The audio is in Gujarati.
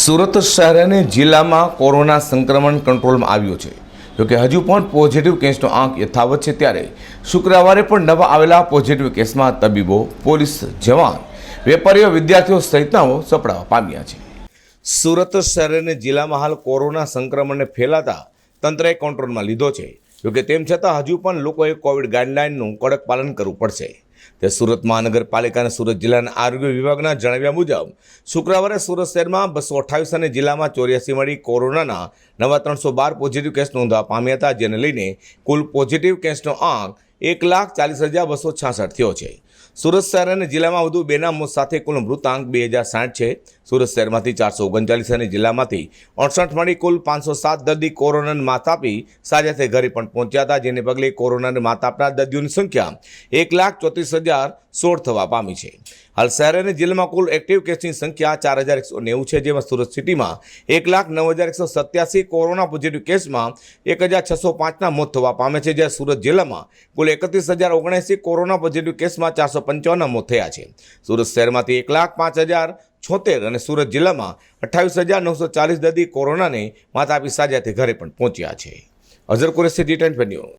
સુરત શહેર અને જિલ્લામાં કોરોના સંક્રમણ કંટ્રોલમાં આવ્યું છે. જોકે હજુ પણ પોઝિટિવ કેસનો આંક યથાવત છે ત્યારે શુક્રવારે પણ નવા આવેલા પોઝિટિવ કેસમાં તબીબો, પોલીસ જવાન, વેપારીઓ, વિદ્યાર્થીઓ સહિતનાઓ સપડાવા પામ્યા છે. સુરત શહેર અને જિલ્લામાં હાલ કોરોના સંક્રમણને ફેલાતા તંત્રએ કંટ્રોલમાં લીધો છે. જોકે તેમ છતાં હજુ પણ લોકોએ કોવિડ ગાઈડલાઇનનું કડક પાલન કરવું પડશે. તે સુરત મહાનગરપાલિકા સુરત જિલ્લાના આરોગ્ય વિભાગના જણાવ્યા મુજબ, શુક્રવારે સુરત શહેરમાં બસો અઠ્ઠાવીસ અને જિલ્લામાં ચોર્યાસી મળી કોરોનાના નવા ત્રણસો બાર પોઝિટિવ કેસ નોંધવા પામ્યા હતા, જેને લઈને કુલ પોઝિટિવ કેસનો આંક એક લાખ ચાલીસ હજાર બસો છાસઠ થયો છે. સુરત શહેર અને જિલ્લામાં વધુ બેના મોત સાથે કુલ મૃતાંક બે હજાર સાઠ છે. સુરત શહેરમાંથી ચારસો ઓગણચાલીસ અને જિલ્લામાંથી અડસઠ મળી કુલ પાંચસો સાત દર્દી કોરોનાને માત આપી સાજા થઈ ઘરે પણ પહોંચ્યા હતા, જેને પગલે કોરોનાને માત આપનાર દર્દીઓની સંખ્યા એક લાખ ચોત્રીસ હજાર સોળ થવા પામી છે. હાલ શહેર અને જિલ્લામાં કુલ એક્ટિવ કેસની સંખ્યા ચાર હજાર એકસો નેવું છે, જેમાં સુરત સિટીમાં એક લાખ નવ હજાર એકસો સત્યાસી કોરોના પોઝિટિવ કેસમાં એક હજાર છસો પાંચના મોત થવા પામે છે જ્યારે સુરત જિલ્લામાં કુલ એકત્રીસ હજાર ઓગણએંસી કોરોના પોઝિટિવ કેસમાં ચારસો પંચાવનના મોત થયા છે. સુરત શહેરમાંથી એક લાખ પાંચ હજાર છોતેર અને સુરત જિલ્લામાં અઠ્ઠાવીસ હજાર નવસો ચાલીસ દર્દી કોરોનાને માતા આપી સાજાથી ઘરે પણ પહોંચ્યા છે. Azhar Qureshi T tent news.